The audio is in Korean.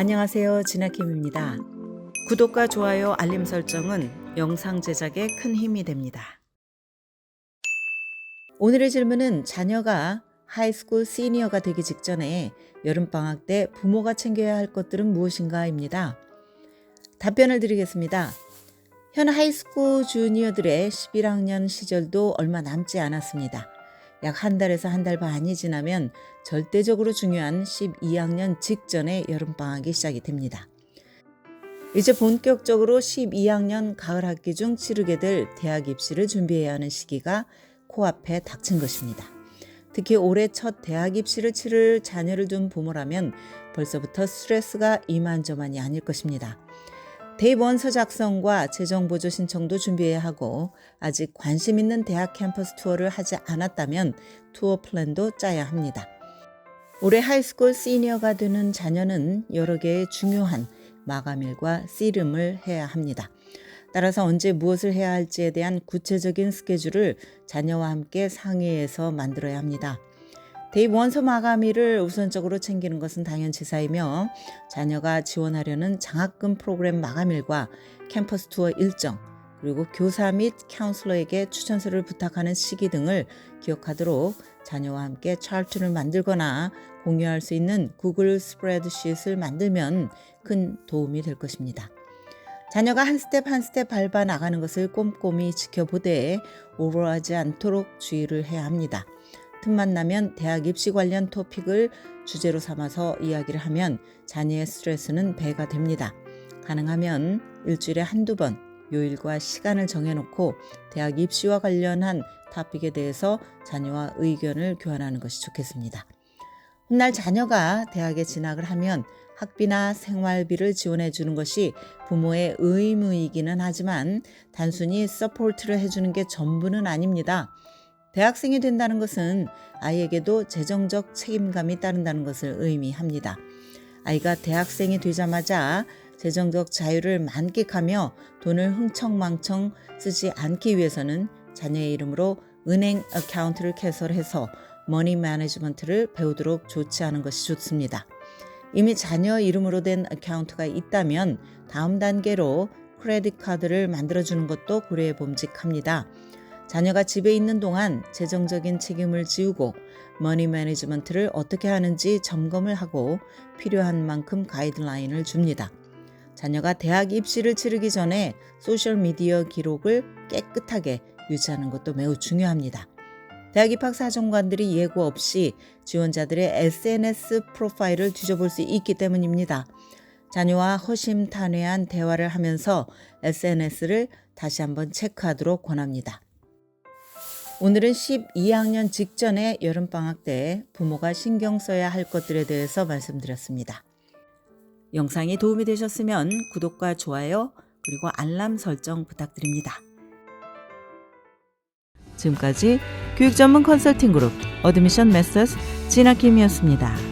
안녕하세요. 진아킴입니다. 구독과 좋아요, 알림 설정은 영상 제작에 큰 힘이 됩니다. 오늘의 질문은 자녀가 하이스쿨 시니어가 되기 직전에 여름방학 때 부모가 챙겨야 할 것들은 무엇인가입니다. 답변을 드리겠습니다. 현 하이스쿨 주니어들의 11학년 시절도 얼마 남지 않았습니다. 약 한 달에서 한 달 반이 지나면 절대적으로 중요한 12학년 직전의 여름방학이 시작이 됩니다. 이제 본격적으로 12학년 가을 학기 중 치르게 될 대학 입시를 준비해야 하는 시기가 코앞에 닥친 것입니다. 특히 올해 첫 대학 입시를 치를 자녀를 둔 부모라면 벌써부터 스트레스가 이만저만이 아닐 것입니다. 대입 원서 작성과 재정 보조 신청도 준비해야 하고 아직 관심 있는 대학 캠퍼스 투어를 하지 않았다면 투어 플랜도 짜야 합니다. 올해 하이스쿨 시니어가 되는 자녀는 여러 개의 중요한 마감일과 씨름을 해야 합니다. 따라서 언제 무엇을 해야 할지에 대한 구체적인 스케줄을 자녀와 함께 상의해서 만들어야 합니다. 대입 원서 마감일을 우선적으로 챙기는 것은 당연지사이며 자녀가 지원하려는 장학금 프로그램 마감일과 캠퍼스 투어 일정 그리고 교사 및 카운슬러에게 추천서를 부탁하는 시기 등을 기억하도록 자녀와 함께 차트를 만들거나 공유할 수 있는 구글 스프레드쉿을 만들면 큰 도움이 될 것입니다. 자녀가 한 스텝 한 스텝 밟아 나가는 것을 꼼꼼히 지켜보되 오버하지 않도록 주의를 해야 합니다. 틈만 나면 대학 입시 관련 토픽을 주제로 삼아서 이야기를 하면 자녀의 스트레스는 배가 됩니다. 가능하면 일주일에 한두 번 요일과 시간을 정해놓고 대학 입시와 관련한 토픽에 대해서 자녀와 의견을 교환하는 것이 좋겠습니다. 훗날 자녀가 대학에 진학을 하면 학비나 생활비를 지원해 주는 것이 부모의 의무이기는 하지만 단순히 서포트를 해주는 게 전부는 아닙니다. 대학생이 된다는 것은 아이에게도 재정적 책임감이 따른다는 것을 의미합니다. 아이가 대학생이 되자마자 재정적 자유를 만끽하며 돈을 흥청망청 쓰지 않기 위해서는 자녀의 이름으로 은행 어카운트를 개설해서 머니 매니지먼트를 배우도록 조치하는 것이 좋습니다. 이미 자녀 이름으로 된 어카운트가 있다면 다음 단계로 크레딧 카드를 만들어주는 것도 고려해 봄직합니다. 자녀가 집에 있는 동안 재정적인 책임을 지우고 머니 매니지먼트를 어떻게 하는지 점검을 하고 필요한 만큼 가이드라인을 줍니다. 자녀가 대학 입시를 치르기 전에 소셜미디어 기록을 깨끗하게 유지하는 것도 매우 중요합니다. 대학 입학 사정관들이 예고 없이 지원자들의 SNS 프로파일을 뒤져볼 수 있기 때문입니다. 자녀와 허심탄회한 대화를 하면서 SNS를 다시 한번 체크하도록 권합니다. 오늘은 12학년 직전의 여름방학 때 부모가 신경 써야 할 것들에 대해서 말씀드렸습니다. 영상이 도움이 되셨으면 구독과 좋아요 그리고 알람 설정 부탁드립니다. 지금까지 교육 전문 컨설팅 그룹 어드미션 메서스 진아킴이었습니다.